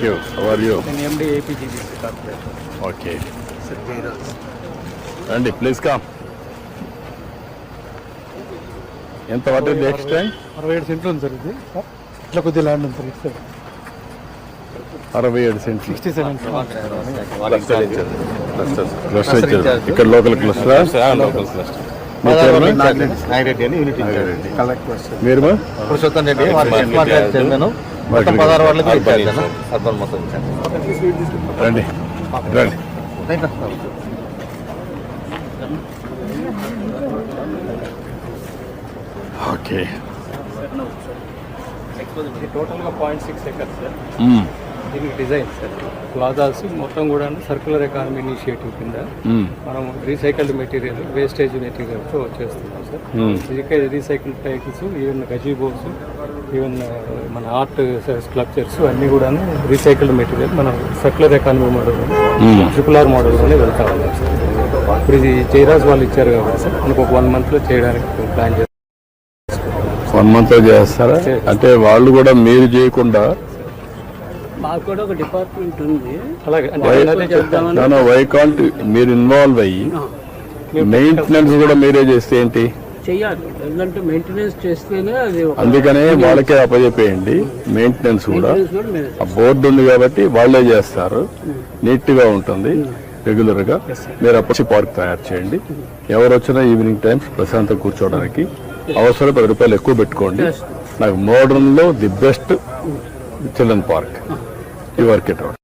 Thank you our you నేను MD APGBC corporate okay sir Jayaraj రండి please come ఎంత పడుతుంది నెక్స్ట్ టైం అరవై ఏడు సెంట్లు ఉంది సార్ ఇది. ఇట్లా కొద్దిగా ల్యాండ్ ఉంది సార్ ఇటు సైడ్. అరవై ఏడు సెంట్లు. Sixty seven. క్లస్టర్ ఇక్కడ local cluster local cluster Nagireddy అని యూనిట్ కలెక్టర్ సార్ మీరు మా? పురుషోత్తం రెడ్డి. చెందాను మొత్తం పదహారు ఇచ్చాను ఇచ్చాను. అర్బన్ మొత్తం ఇచ్చాను రండి రండి. ఓకే. టోటల్గా పాయింట్ సిక్స్ ఎకర్స్ సార్. దీనికి డిజైన్ సార్ ప్లాజాస్ మొత్తం కూడా సర్కులర్ ఎకానమీ ఇనిషియేటివ్ కింద. మనం రీసైకిల్డ్ మెటీరియల్ వేస్టేజ్ మెటీరియల్తో చేస్తున్నాం sir recycle tiles even gazebos even మన ఆర్ట్ స్క్లప్చర్స్ అన్నీ కూడా రీసైకిల్డ్ మెటీరియల్ మనం circular economy model hmm. Triple R మోడల్లోనే వెళ్తా ఉన్నాం సార్ ఇప్పుడు ఇది జైరాజ్ వాళ్ళు ఇచ్చారు కాబట్టి సార్ మనకు ఒక వన్ మంత్లో చేయడానికి ప్లాన్ చేస్తాం వన్ మంత్ చేస్తారా? అంటే వాళ్ళు కూడా మీరు చేయకుండా మాకు కూడా ఒక డిపార్ట్మెంట్ ఉంది. అలాగే అంటే నేను అదే చెప్తాను నాన్న వై కాంట్ మీరు ఇన్వాల్వ్ అయ్యి మెయింటెనెన్స్ కూడా మీరే చేస్తే ఏంటి? ఎందుకంటే మెయింటెనెన్స్ చేస్తేనే అది ఒక అందుకనే వాళ్ళకే అప్పచెప్పేయండి మెయింటెనెన్స్ కూడా. బోర్డు ఉంది కాబట్టి వాళ్ళే చేస్తారు. నీట్గా ఉంటుంది రెగ్యులర్గా. మీరు అప్పచి పార్క్ తయారు చేయండి. ఎవరు వచ్చినా ఈవినింగ్ టైమ్స్ ప్రశాంతంగా కూర్చోవడానికి అవసరం పది రూపాయలు ఎక్కువ పెట్టుకోండి. నాకు మోడర్న్లో the best children park work it out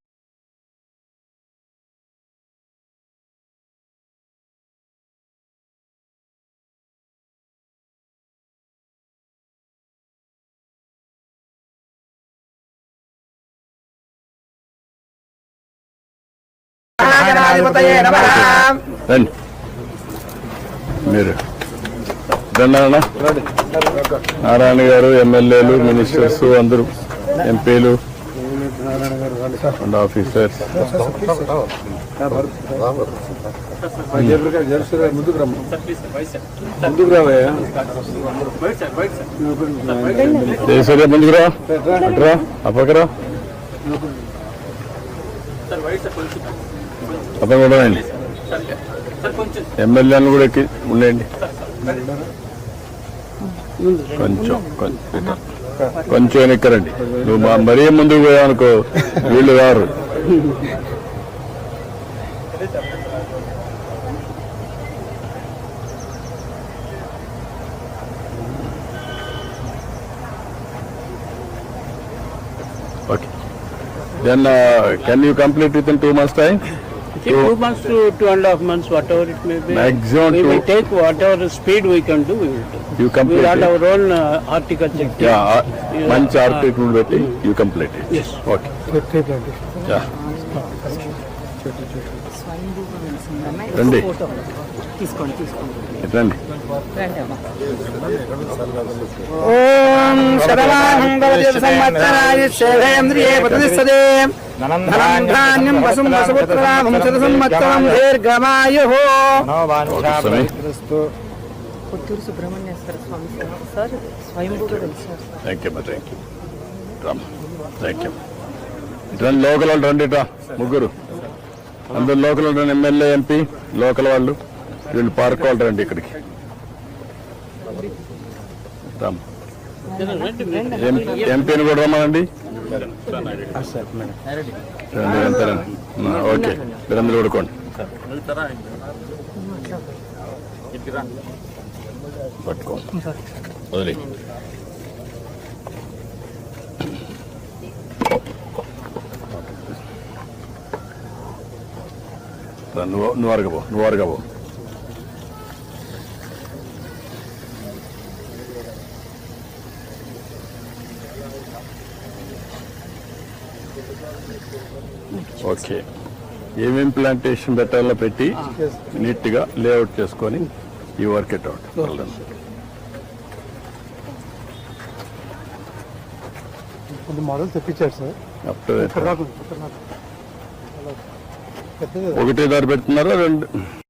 రండి. మీరు. రండి. నారాయణ గారు ఎమ్మెల్యేలు మినిస్టర్స్ అందరూ ఎంపీలు. అండ్ ఆఫీసర్స్ ముందుకు ముందుకురా. అట్రా అప్పకరా. అప్పుడు కూడా రండి ఎమ్మెల్యేలు కూడా ఎక్కి ఉండండి. కొంచెం కొంచెం. కొంచెం వెనక్కరండి. నువ్వు మా- మరీ ముందుకు పోయావనుకో వీళ్ళు రారు. Okay then can you complete within two months time two months to two and a half months, whatever it may be. Maximum we will take whatever speed we can do. We will do. You We complete had our own uh, horticulture. team. Yeah మంచి article పెట్టి you complete Yes. Okay yeah రండి తీసుకోండి తీసుకోండి ఇటు రండి ఓం శతమానం భవతి సంవత్సరాయ శేవేంద్రియే ప్రతిష్టతే ధనం ధాన్యం వసుం వసుపుత్రామం శత సంవత్సరం దీర్ఘమాయు స్వామి పుత్తూరు సుబ్రహ్మణ్యేశ్వర స్వామి సార్ సార్ స్వయంభూగా వెలిసారు sir thank you thank you Ram thank you ఇటు రండి లోకల్ వాళ్ళు రండి ముగ్గురు అందరు లోకల్ వాళ్ళు రండి ఎమ్మెల్యే ఎంపీ లోకల్ వాళ్ళు వీళ్ళు పార్క్ వాళ్ళు రండి ఇక్కడికి రామ్ ఎంపీని కూడా రమ్మనండి రండి ఎంత రండి ఆ, ఓకే మీరందరూ కొడుకోండి పట్టుకో వదిలే రా, నువ్వు నువ్వు అరగబో నువ్వు అరగబో ఓకే. ఏమేం ప్లాంటేషన్ పెట్టాలో పెట్టి నీట్గా లేఅవుట్ చేసుకొని ఈ వర్క్ ఇట్ అవుట్ కొన్ని మోడల్ సార్. ఒకటే దారి పెడుతున్నారా రెండు?